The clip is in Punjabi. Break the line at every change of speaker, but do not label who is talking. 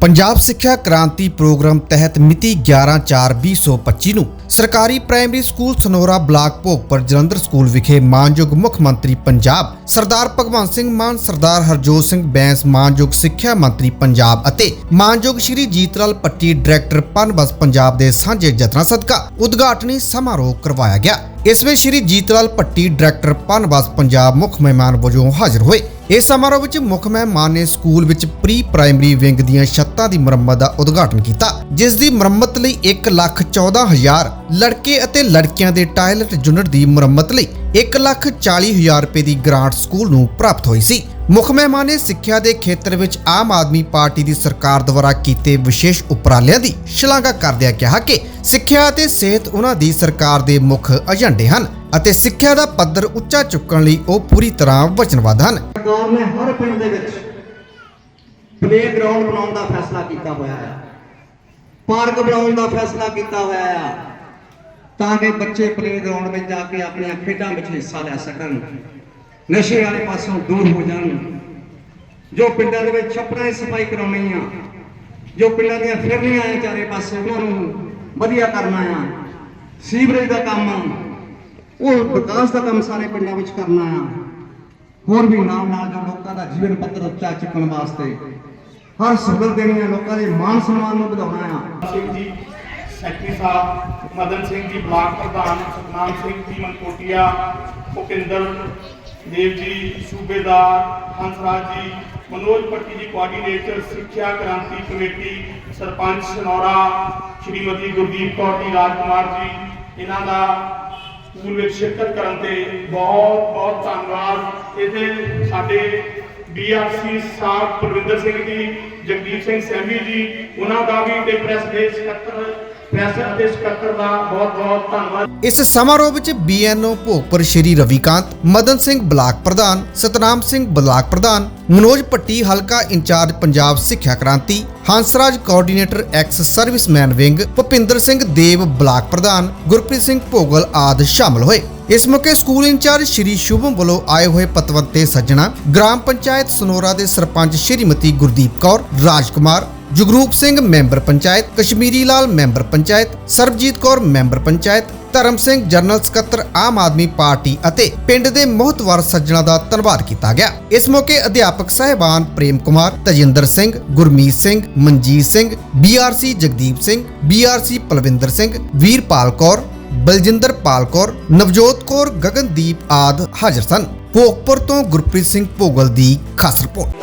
ਪੰਜਾਬ ਸਿੱਖਿਆ ਕ੍ਰਾਂਤੀ ਪ੍ਰੋਗਰਾਮ ਤਹਿਤ ਮਿਤੀ 11/4/2025 ਨੂੰ ਸਰਕਾਰੀ primary school Sanora block Bhogpur Jalandhar school ਵਿਖੇ ਮਾਨਯੋਗ ਮੁੱਖ ਮੰਤਰੀ ਪੰਜਾਬ ਸਰਦਾਰ ਭਗਵੰਤ ਸਿੰਘ ਮਾਨ, ਸਰਦਾਰ ਹਰਜੋਤ ਸਿੰਘ ਬੈਂਸ, ਮਾਨਯੋਗ ਸਿੱਖਿਆ ਮੰਤਰੀ ਪੰਜਾਬ ਅਤੇ ਮਾਨਯੋਗ ਸ਼੍ਰੀ ਜੀਤਲਾਲ ਪੱਟੀ, ਡਾਇਰੈਕਟਰ ਪਨਬਸ ਪੰਜਾਬ ਦੇ ਸਾਂਝੇ ਯਤਨਾਂ ਸਦਕਾ ਉਦਘਾਟਨੀ ਸਮਾਰੋਹ ਕਰਵਾਇਆ ਗਿਆ। ਇਸ ਵਿੱਚ ਸ਼੍ਰੀ ਜੀਤਲਾਲ ਪੱਟੀ, ਡਾਇਰੈਕਟਰ ਪਨਬਸ ਪੰਜਾਬ ਮੁੱਖ ਮਹਿਮਾਨ ਵਜੋਂ ਹਾਜ਼ਰ ਹੋਏ। ਇਸ ਸਮਾਰੋਹ ਵਿੱਚ ਮੁੱਖ ਮਹਿਮਾਨ ਨੇ ਸਕੂਲ ਵਿੱਚ ਪ੍ਰੀ ਪ੍ਰਾਇਮਰੀ ਵਿੰਗ ਦੀਆਂ ਛੱਤਾਂ ਦੀ ਮੁਰੰਮਤ ਦਾ ਉਦਘਾਟਨ ਕੀਤਾ, ਜਿਸ ਦੀ ਮੁਰੰਮਤ ਲਈ 114000 ਲੜਕੇ ਅਤੇ ਲੜਕੀਆਂ ਦੇ ਟਾਇਲਟ ਯੂਨਿਟ ਦੀ ਮੁਰੰਮਤ ਲਈ 140000 ਰੁਪਏ ਦੀ ਗ੍ਰਾਂਟ ਸਕੂਲ ਨੂੰ ਪ੍ਰਾਪਤ ਹੋਈ ਸੀ। ਮੁੱਖ ਮਹਿਮਾਨ ਨੇ ਸਿੱਖਿਆ ਦੇ ਖੇਤਰ ਵਿੱਚ ਆਮ ਆਦਮੀ ਪਾਰਟੀ ਦੀ ਸਰਕਾਰ ਦੁਆਰਾ ਕੀਤੇ ਵਿਸ਼ੇਸ਼ ਉਪਰਾਲਿਆਂ ਦੀ ਸ਼ਲਾਘਾ ਕਰਦਿਆਂ ਕਿਹਾ ਕਿ ਸਿੱਖਿਆ ਅਤੇ ਸਿਹਤ ਉਹਨਾਂ ਦੀ ਸਰਕਾਰ ਦੇ ਮੁੱਖ ਏਜੰਡੇ ਹਨ। ਅਤੇ ਸਿੱਖਿਆ ਦਾ ਪੱਧਰ ਉੱਚਾ ਚੁੱਕਣ ਲਈ ਉਹ ਪੂਰੀ ਤਰ੍ਹਾਂ ਵਚਨਬੱਧ ਹਨ।
ਸਰਕਾਰ ਨੇ ਹਰ ਪਿੰਡ ਦੇ ਵਿੱਚ ਪਲੇਗਰਾਊਂਡ ਬਣਾਉਣ ਦਾ ਫੈਸਲਾ ਕੀਤਾ ਹੋਇਆ ਹੈ। ਪਾਰਕ ਬਣਾਉਣ ਦਾ ਫੈਸਲਾ ਕੀਤਾ ਹੋਇਆ ਹੈ। ਤਾਂ ਕਿ ਬੱਚੇ ਪਲੇਗਰਾਊਂਡ ਵਿੱਚ ਜਾ ਕੇ ਆਪਣੀਆਂ ਖੇਡਾਂ ਵਿੱਚ ਹਿੱਸਾ ਲੈ ਸਕਣ। ਨਸ਼ੇ ਵਾਲੇ ਪਾਸੋਂ ਦੂਰ ਹੋ ਜਾਣ। ਜੋ ਪਿੰਡਾਂ ਦੇ ਵਿੱਚ ਛੱਪੜਾਂ ਦੀ ਸਫ਼ਾਈ ਕਰਾਉਣੀ ਆ, ਜੋ ਪਿੰਡਾਂ ਦੀਆਂ ਫਿਰਨੀਆਂ ਆ, ਚਾਰੇ ਪਾਸੇ ਉਹਨਾਂ ਨੂੰ ਵਧੀਆ ਕਰਨਾ ਆ। ਸੀਵਰੇਜ ਦਾ ਕੰਮ ਉਹ ਵਿਕਾਸ ਦਾ ਕੰਮ ਸਾਰੇ ਪਿੰਡਾਂ ਵਿੱਚ ਕਰਨਾ ਆ। ਹੋਰ ਵੀ ਨਾਲ ਨਾਲ ਜੋ ਲੋਕਾਂ ਦਾ ਜੀਵਨ ਪੱਧਰ ਉੱਚਾ ਚੁੱਕਣ ਵਾਸਤੇ ਹਰ ਸਹੂਲਤ ਦੇਣੀ ਹੈ ਲੋਕਾਂ ਦੇ ਮਾਨ ਸਨਮਾਨ ਨੂੰ ਵਧਾਉਣਾ ਆ।
ਸਿੰਘ ਜੀ, ਸੈਕਟਰੀ ਸਾਹਿਬ, ਮਦਨ ਸਿੰਘ ਜੀ, ਬਲਾਕ ਪ੍ਰਧਾਨ ਸਤਨਾਮ ਸਿੰਘ ਜੀ, ਮਨਕੋਟੀਆ, ਭੁਪਿੰਦਰ ਦੇਵ ਜੀ, ਸੂਬੇਦਾਰ ਹੰਸਰਾਜ ਜੀ, ਮਨੋਜ ਪੱਟੀ ਜੀ ਕੋਆਰਡੀਨੇਟਰ ਸਿੱਖਿਆ ਕ੍ਰਾਂਤੀ ਕਮੇਟੀ, ਸਰਪੰਚ, ਸਨੌਰਾ, ਸ਼੍ਰੀਮਤੀ ਗੁਰਦੀਪ ਕੌਰ ਜੀ, ਰਾਜਕੁਮਾਰ ਜੀ, ਇਹਨਾਂ ਦਾ ਸਕੂਲ ਵਿੱਚ ਸ਼ਿਰਕਤ ਕਰਨ ਤੇ ਬਹੁਤ ਬਹੁਤ ਧੰਨਵਾਦ। ਇਹਦੇ ਸਾਡੇ ਬੀਆਰਸੀ ਸਾਹਿਬ ਪ੍ਰਵਿੰਦਰ ਸਿੰਘ ਜੀ ਜਗਦੀਪ ਸਿੰਘ ਸੈਮੀ ਜੀ, ਉਹਨਾਂ ਦਾ ਵੀ ਤੇ ਪ੍ਰੈਸ ਦੇ ਸਕੱਤਰ ਪ੍ਰੈਸ ਅਤੇ ਸਕੱਤਰ ਦਾ ਬਹੁਤ ਬਹੁਤ ਧੰਨਵਾਦ।
ਇਸ ਸਮਾਰੋਹ ਵਿੱਚ ਬੀਐਨਓ ਭੋਗਪੁਰ ਸ਼੍ਰੀ ਰਵੀਕਾਂਤ, ਮਦਨ ਸਿੰਘ ਬਲਾਕ ਪ੍ਰਧਾਨ, ਸਤਨਾਮ ਸਿੰਘ ਬਲਾਕ ਪ੍ਰਧਾਨ, ਮਨੋਜ ਪੱਟੀ ਹਲਕਾ ਇੰਚਾਰਜ ਪੰਜਾਬ ਸਿੱਖਿਆ ਕ੍ਰਾਂਤੀ, Hansraj coordinator ex serviceman wing Bhupinder Singh Dev block ਪ੍ਰਧਾਨ, ਗੁਰਪ੍ਰੀਤ ਸਿੰਘ ਭੋਗਲ ਆਦਿ ਸ਼ਾਮਲ ਹੋਏ। ਇਸ ਮੌਕੇ ਸਕੂਲ ਇੰਚਾਰਜ ਸ਼੍ਰੀ ਸ਼ੁਭਮ ਵੱਲੋਂ ਆਏ ਹੋਏ ਪਤਵੰਤੇ ਸੱਜਣਾ, ਗ੍ਰਾਮ ਪੰਚਾਇਤ ਸਨੋਰਾ ਦੇ sarpanch Shrimati Gurdeep Kaur Rajkumar, Jagroop Singh member panchayat, Kashmiri Lal member panchayat, Sarabjit Kaur member panchayat, Dharam Singh, general ਸਕੱਤਰ, ਆਮ ਆਦਮੀ ਪਾਰਟੀ ਅਤੇ ਪਿੰਡ ਦੇ ਮੋਹਤਵਰ ਸੱਜਣਾ ਦਾ ਧੰਨਵਾਦ ਕੀਤਾ ਗਿਆ। ਇਸ ਮੌਕੇ ਅਧਿਆਪਕ ਸਹਿਬਾਨ ਪ੍ਰੇਮ ਕੁਮਾਰ, ਤਜਿੰਦਰ ਸਿੰਘ, ਗੁਰਮੀਤ ਸਿੰਘ, ਮਨਜੀਤ ਸਿੰਘ ਬੀਆਰਸੀ ਜਗਦੀਪ ਸਿੰਘ ਬੀਆਰਸੀ ਪਲਵਿੰਦਰ ਸਿੰਘ, ਵੀਰਪਾਲ ਕੌਰ, ਬਲਜਿੰਦਰ ਪਾਲ ਕੌਰ, ਨਵਜੋਤ ਕੌਰ, ਗਗਨਦੀਪ ਆਦ ਹਾਜ਼ਰ ਸਨ। ਭੋਗਪੁਰ ਤੋਂ ਗੁਰਪ੍ਰੀਤ ਸਿੰਘ ਭੋਗਲ ਦੀ ਖਾਸ ਰਿਪੋਰਟ।